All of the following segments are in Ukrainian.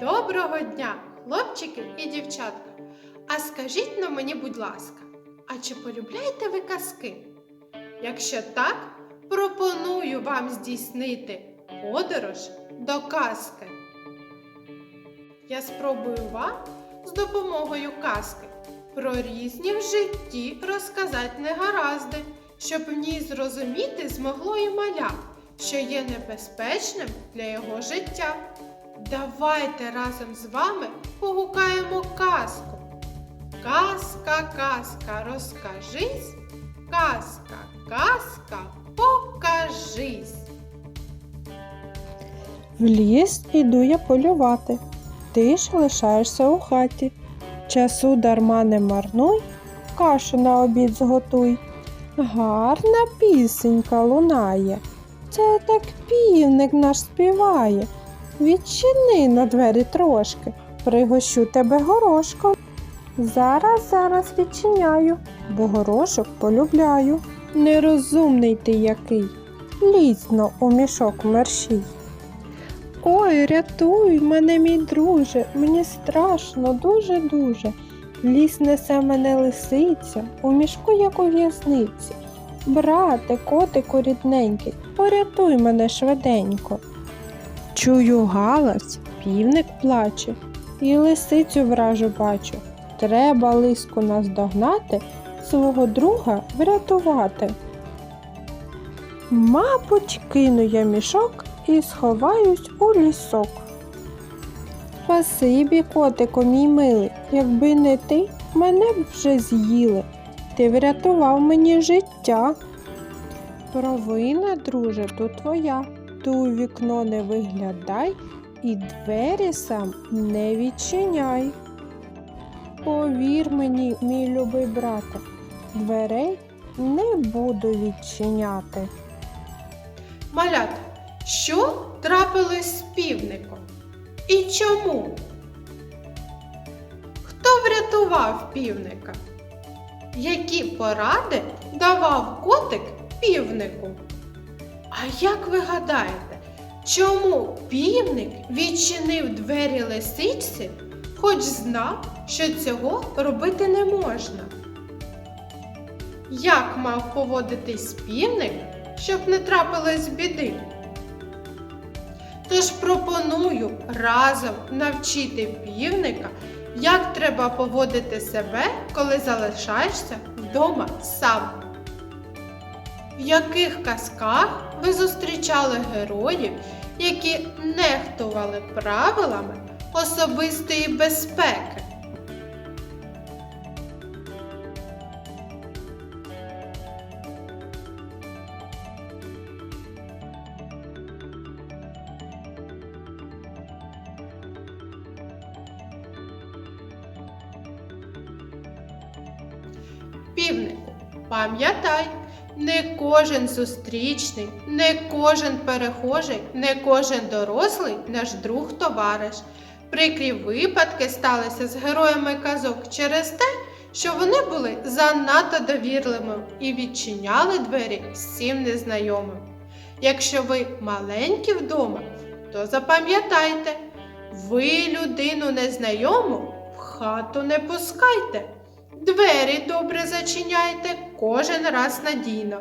Доброго дня, хлопчики і дівчатка. А скажіть на мені, будь ласка, а чи полюбляєте ви казки? Якщо так, пропоную вам здійснити подорож до казки. Я спробую вам з допомогою казки про різні в житті розказати негаразди, щоб в ній зрозуміти змогло і маля, що є небезпечним для його життя. Давайте разом з вами погукаємо казку. Казка, казка, розкажись, казка, казка, покажись. В ліс іду я полювати. Ти ж лишаєшся у хаті. Часу дарма не марнуй, кашу на обід зготуй. Гарна пісенька лунає. Це так півник наш співає. Відчини на двері трошки, пригощу тебе горошком. Зараз, зараз відчиняю, бо горошок полюбляю. Нерозумний ти який, лізно у мішок мерщій. Ой, рятуй мене, мій друже, мені страшно, дуже-дуже. Ліс несе мене лисиця, у мішку, як у в'язниці. Брате, котику рідненький, порятуй мене швиденько. Чую галас, півник плаче, і лисицю вражу бачу. Треба лиску наздогнати, свого друга врятувати. Мабуть, кину я мішок і сховаюсь у лісок. Спасибі, котику, мій милий, якби не ти, мене б вже з'їли. Ти врятував мені життя. Провина, друже, тут твоя. Ти у вікно не виглядай і двері сам не відчиняй. Повір мені, мій любий брате, дверей не буду відчиняти. Малята, що трапилось з півником? І чому? Хто врятував півника? Які поради давав котик півнику? А як ви гадаєте, чому півник відчинив двері лисичці, хоч знав, що цього робити не можна? Як мав поводитись півник, щоб не трапилось біди? Тож пропоную разом навчити півника, як треба поводити себе, коли залишаєшся вдома сам. В яких казках ви зустрічали героїв, які нехтували правилами особистої безпеки? Півнику, пам'ятай, не кожен зустрічний, не кожен перехожий, не кожен дорослий наш друг товариш. Прикрі випадки сталися з героями казок через те, що вони були занадто довірливими і відчиняли двері всім незнайомим. Якщо ви маленькі вдома, то запам'ятайте, ви людину незнайому в хату не пускайте. Двері добре зачиняйте кожен раз надійно.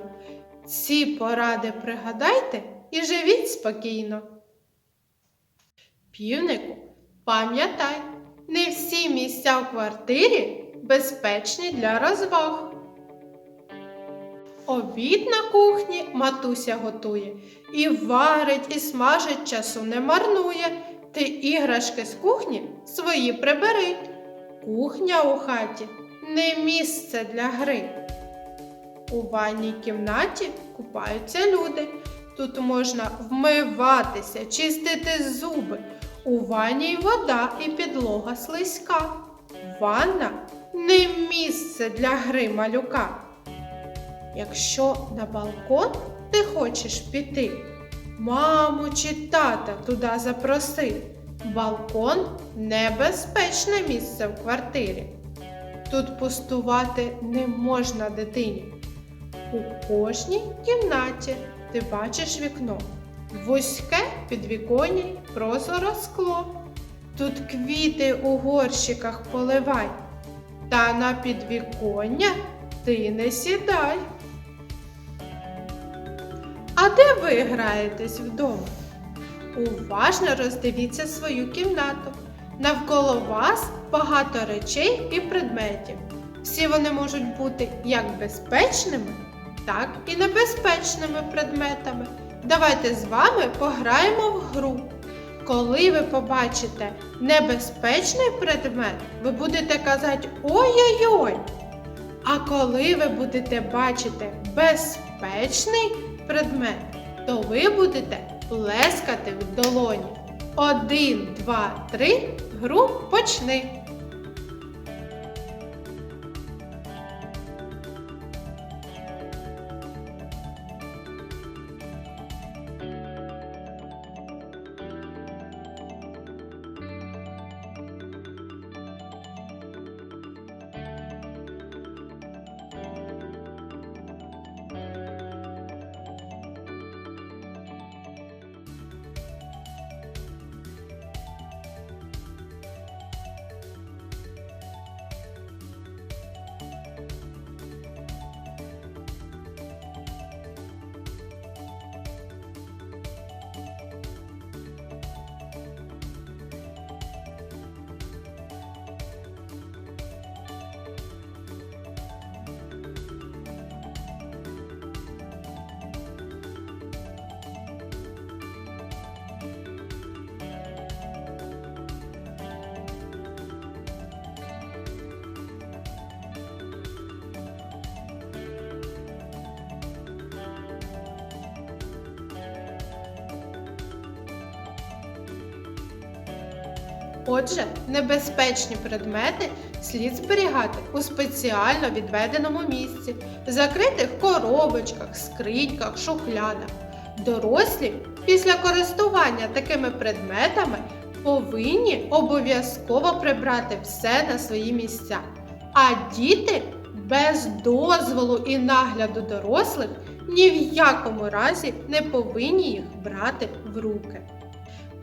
Ці поради пригадайте і живіть спокійно. Півнику, пам'ятай, не всі місця в квартирі безпечні для розваг. Обід на кухні матуся готує, і варить, і смажить часу не марнує. Ти іграшки з кухні свої прибери. Кухня у хаті не місце для гри. У ванній кімнаті купаються люди. Тут можна вмиватися, чистити зуби. У ванні вода і підлога слизька. Ванна не місце для гри малюка. Якщо на балкон ти хочеш піти, маму чи тата туди запроси. Балкон небезпечне місце в квартирі. Тут пустувати не можна дитині. У кожній кімнаті ти бачиш вікно. Вузьке підвіконня прозоро скло. Тут квіти у горщиках поливай, та на підвіконня ти не сідай. А де ви граєтесь вдома? Уважно роздивіться свою кімнату. Навколо вас багато речей і предметів. Всі вони можуть бути як безпечними, так і небезпечними предметами. Давайте з вами пограємо в гру. Коли ви побачите небезпечний предмет, ви будете казати ой-ой-ой. А коли ви будете бачити безпечний предмет, то ви будете плескати в долоні. Один, два, три, гру почни. Отже, небезпечні предмети слід зберігати у спеціально відведеному місці, закритих коробочках, скриньках, шухлядах. Дорослі після користування такими предметами повинні обов'язково прибрати все на свої місця. А діти без дозволу і нагляду дорослих ні в якому разі не повинні їх брати в руки.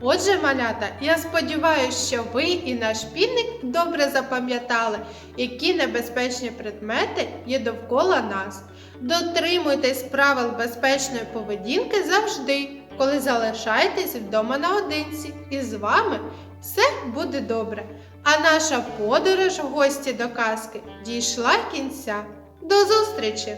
Отже, малята, я сподіваюся, що ви і наш шкільник добре запам'ятали, які небезпечні предмети є довкола нас. Дотримуйтесь правил безпечної поведінки завжди, коли залишаєтесь вдома наодинці, і з вами все буде добре. А наша подорож в гості до казки дійшла кінця. До зустрічі!